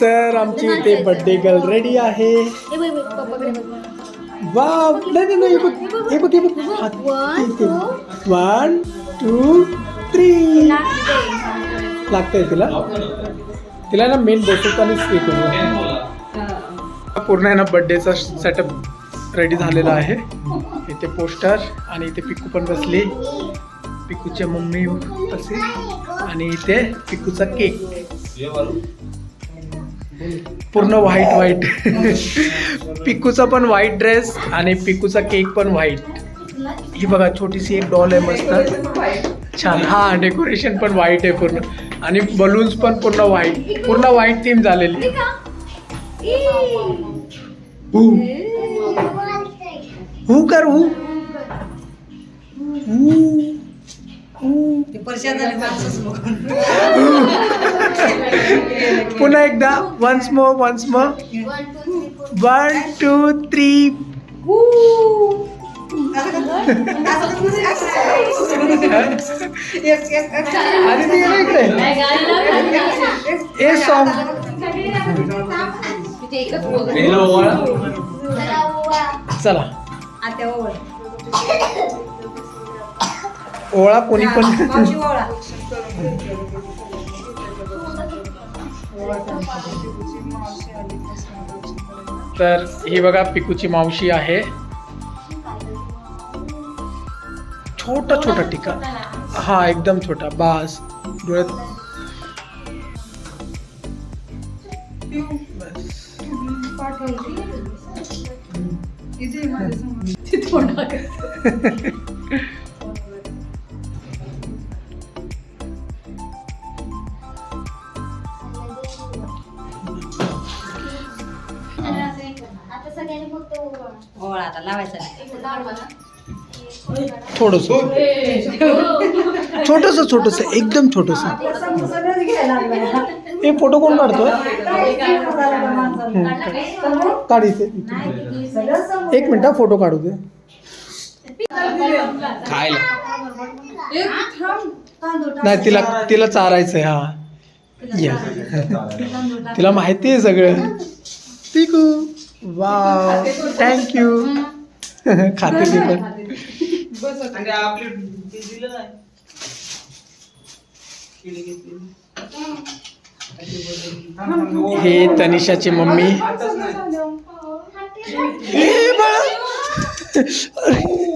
तर आमची इथे बर्थडे गर्ल रेडी आहे. नाही नाही इथे. वन टू थ्री लागतंय तिला? तिला ना मेन बसवतानाच पूर्ण आहे ना बर्थडेचा सेटअप रेडी झालेला आहे. इथे पोस्टर आणि इथे पिकू पण बसली. पिकूच्या मम्मी बसली आणि इथे पिकूचा केक. पूर्ण व्हाईट व्हाईट पिकूचा पण व्हाईट ड्रेस आणि पिकूचा केक पण व्हाईट ही बघा छोटीशी एक डॉल आहे मस्त. छान. हा डेकोरेशन पण व्हाईट आहे पूर्ण. आणि बलून्स पण पूर्ण व्हाईट पूर्ण व्हाईट थीम झालेली. हू कर हू. पुन्हा एकदा once more once more one two three आणि ती इकडे. सॉन्ग चला. ओळा कोणी पण. मावशी तर ही बघा पिकूची मावशी आहे. छोटा छोटा टिका. हा एकदम छोटा. बास. डोळ्यात थोडस. छोटस छोटस एकदम छोटस. हे फ़ोटो इथे. एक मिनिट फ़ोटो काढू दे. नाही तिला तिला चारायचंय हा. या. तिला माहिती आहे सगळं. पिकू. वा थँक्यू खाते ती पण हे तनिषाची मम्मी.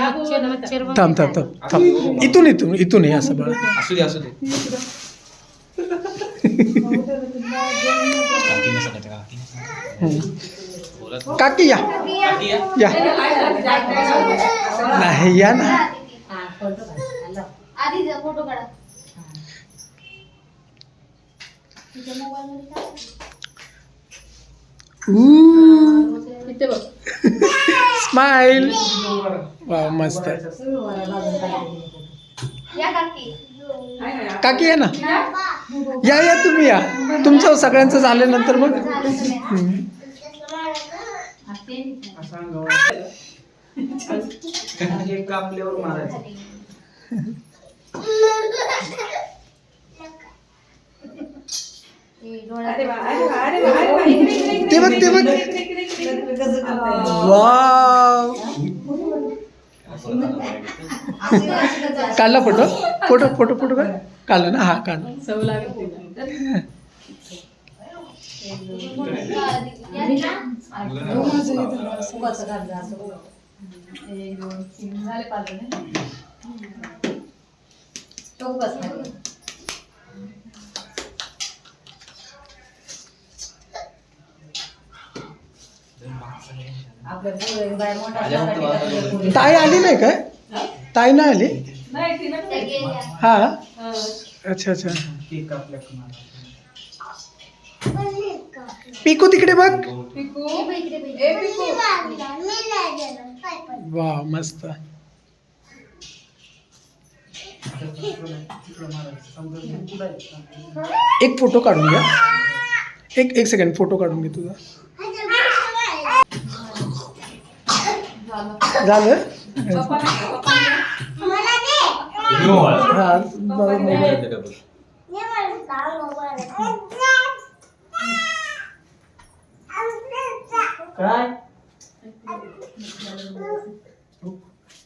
ए बाळा थांब थांब थांब थांब इथून इथून इथून ये असं बाळा असू दे असू दे हम्म. काकी या या नाही या ना आधी स्माइल वा मस्त. या काकी. काकी या ना? या या तुम्ही या. तुमचं सगळ्यांचं झाल्यानंतर मग. ते बघ ते बघ. वाव काढला फोटो? फोटो फोटो फोटो काढ. काढला ना? हा काढलं असं. एक, ताई आली नाही काय? ताई नाही आली? हा? अच्छा अच्छा. का पिकू तिकडे बघ. वा मस्त. एक फ़ोटो काढून घ्या. एक एक सेकंड फ़ोटो काढून घे तुझा. झालं हा.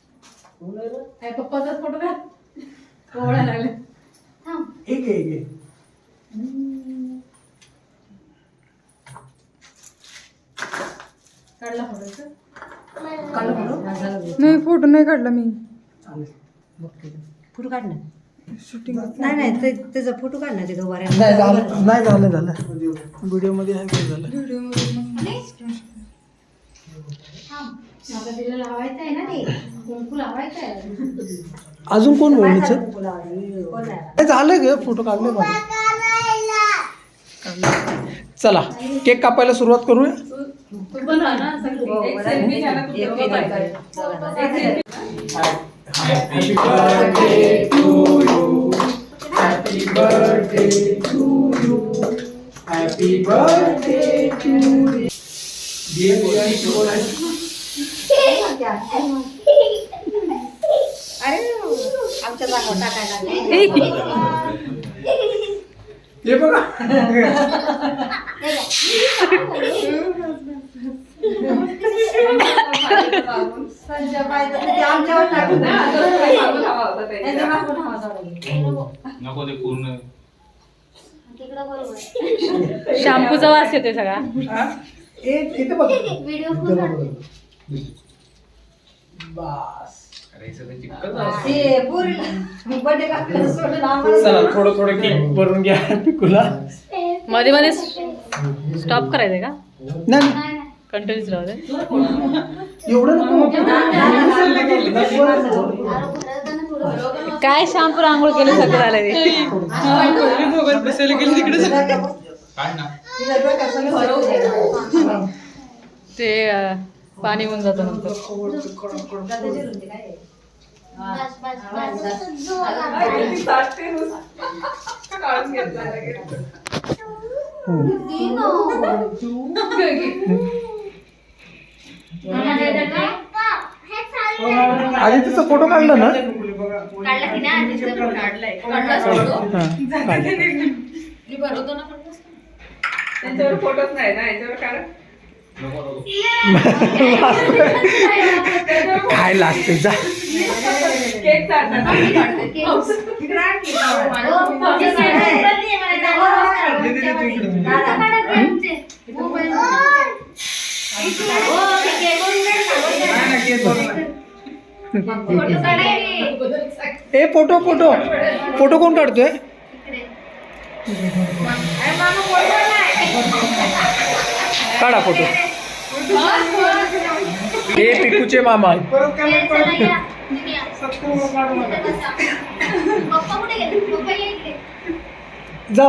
काय पप्पाचा फोटो काढ ओळायला लागले थांब एक आहे, एक आहे. काढला फोटो काढला फोटो नाही फोटो नाही काढला मी. फोटो काढ ना. शूटिंग नाही नाही ते त्याचा फोटो काढ ना तिथं उभा नाही झालं. नाही झालं झालं. आहे काय ते अजून कोण नाही झालं ग फोटो काढले चला केक कापायला सुरुवात करूया. Happy birthday to you. Happy birthday to you. Happy birthday to you. ये बोलायला. आमच्या जागा टाकायला हे बघा संजय पाहिजे ते आमच्यावर टाकून त्यांच्या मागून हवा सोडायला. नको ते पूर्ण. तिकडं बरोबर. आहे. शॅम्पूचा वास येतोय सगळा. हे? इथे बघ. व्हिडिओ फुल ते सोडून आम्हाला चला थोडं थोडं केक भरून घ्या. पिकूला. मध्ये मध्ये स्टॉप करायचंय का? नाही. कंटिन्यूच राहू दे एवढं नको. काय शॅम्पू आंघोळ केलं सगळं आलं सगळं भरवून ते पाणी होऊन जातं नंतर आधी तिचा फोटो काढला ना काढला की नाही आधीच फोटो काढलाय काढलाच फोटो हा, काढला. मी भरवतो ना फोटो त्यांच्यावर फोटोच नाही ना याच्यावर काढ नको नको काय लागते जा केक चालणार ए फोटो फोटो. फोटो कोण काढतोय? काढा फोटो. हे पिकूचे मामा जा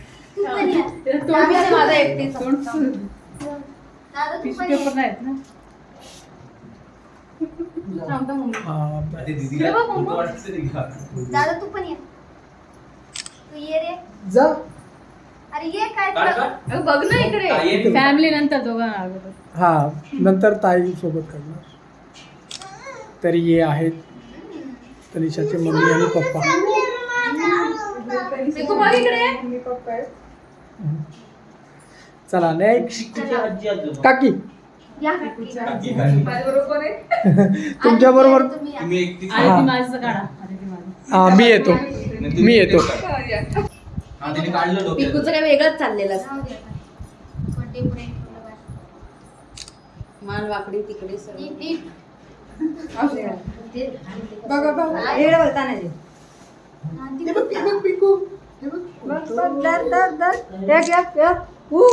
माझा एकटीच दादा तू पण ये तू ये रे जा अरे ये काय बघ ना इकडे फॅमिली नंतर दोघं अगोदर हा नंतर ताई सोबत करणार. तरी ये आहेत. तनिषाचे मम्मी आणि पप्पा. देखो बघ इकडे चला नेक्स्ट काकी? तुमच्या बरोबर तुम्ही या. तुम्ही एकटीच आधी हा. ती माझं काढा आधी ती माझं हा मी येतो नाही, तुम्ही मी येतो एकटेच काढा. हा, तिने काढलं डोक्यात. पिकूचं काय वेगळंच चाललेलं असतं. जाऊ दे आता. कोणते पुढे ठेवलं बस. मान वाकडी तिकडे सगळं नीट, नीट. बघा बघा येडं बोलता नाही ते. हा, जा. बस, बस, धर, धर, धर. एक, एक, एक. ऊ.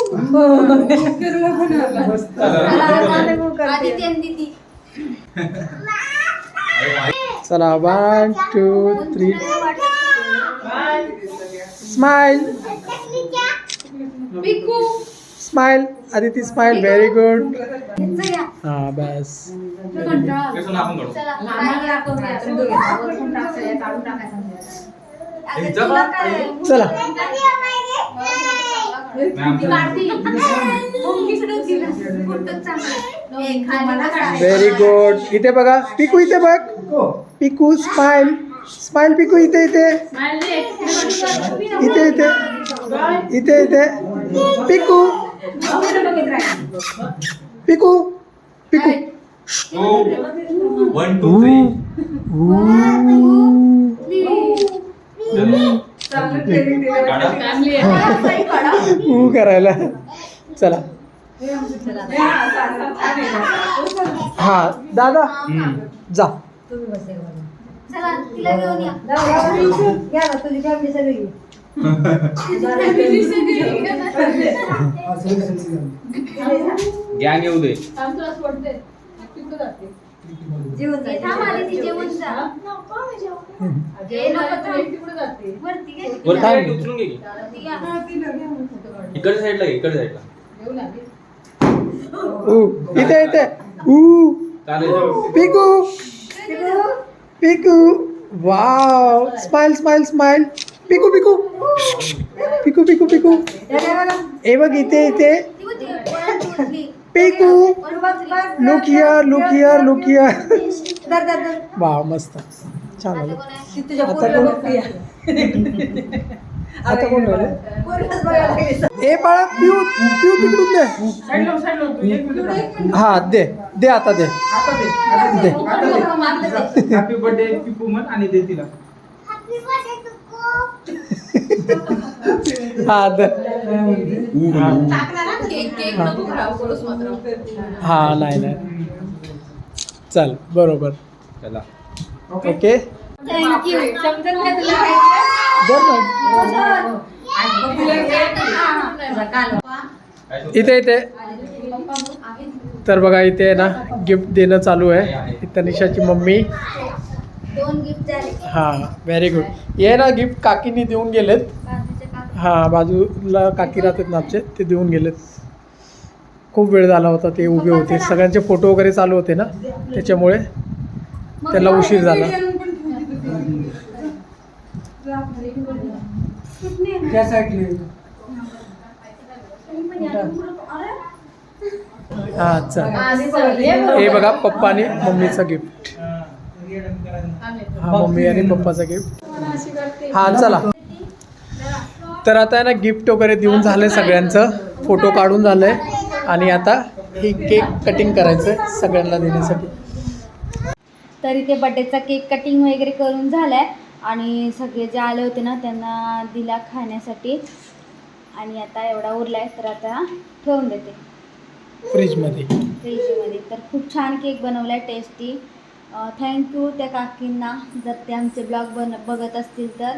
चला, one two three smile smile Aditi smile very good हा बस. चला चला. व्हेरी गुड इथे बघा. पिकू इथे बघ. पिकू. स्माइल स्माइल पिकू इथे इथे. इथे इथे. इथे इथे. Piku. Piku. Piku. One two three ऊ करायला. चला. हा दादा. जा. चला तिला घेऊन या. घ्या ना तुझी फॅमिली सगळी गॅंग येऊ दे जीवन हे थांब आली ती जेवण जा. हे नको थांब. वरती घे. वर काय उचलून घे. की. वरती घ्या. इकडच्या साईडला घे इकडच्या साईडला ऊ इथे इथे. ऊ चालेल Piku. Piku. Wow. Smile smile smile. Piku Piku. Piku Piku Piku. ए बघ इथे इथे. ती होती. Piku. Look here look here look here दर दर दर वाव मस्त. छान आता आलं. आता कोण- आता कोण राहिलं. ए बाळा पिऊ पिऊ तिकडून दे. हा दे दे आता दे. आता दे. आता दे. दे आता दे हॅपी बर्थडे पिपू म्हण आणि दे तिला. हा दे. हा. नाही नाही. चल बरोबर. चला. ओके थँक्यू दर ना. इथे इथे. तर बघा इथे ना गिफ्ट देणं चालू आहे. तनिषाची मम्मी. दोन गिफ्ट झाले. हा व्हेरी गुड ये ना गिफ्ट काकीने देऊन गेलेत. हा बाजूला काकी राहतात ना आमचे ते देऊन गेलेत. खूप वेळ झाला होता ते उभे होते. सगळ्यांचे फोटो वगैरे चालू होते ना त्याच्यामुळे त्याला उशीर झाला. हा चल. हे बघा पप्पा आणि मम्मीचं गिफ्ट हा मम्मी आणि पप्पाचं गिफ्ट हा चला. तर आता आहे ना गिफ्ट वगैरे देऊन झालंय सगळ्यांचं. फोटो काढून झालंय. आणि आता ही केक कटिंग करायचं आहे सगळ्यांना देण्यासाठी. तर इथे बड्डेचा केक कटिंग वगैरे करून झालाय. आणि सगळे जे आले होते ना त्यांना दिला खाण्यासाठी. आणि आता एवढा उरलाय तर आता ठेवून देते. फ्रीजमध्ये फ्रीजमध्ये तर खूप छान केक बनवला आहे टेस्टी थँक्यू त्या काकींना. जर ते आमचे ब्लॉग बन बघत असतील तर.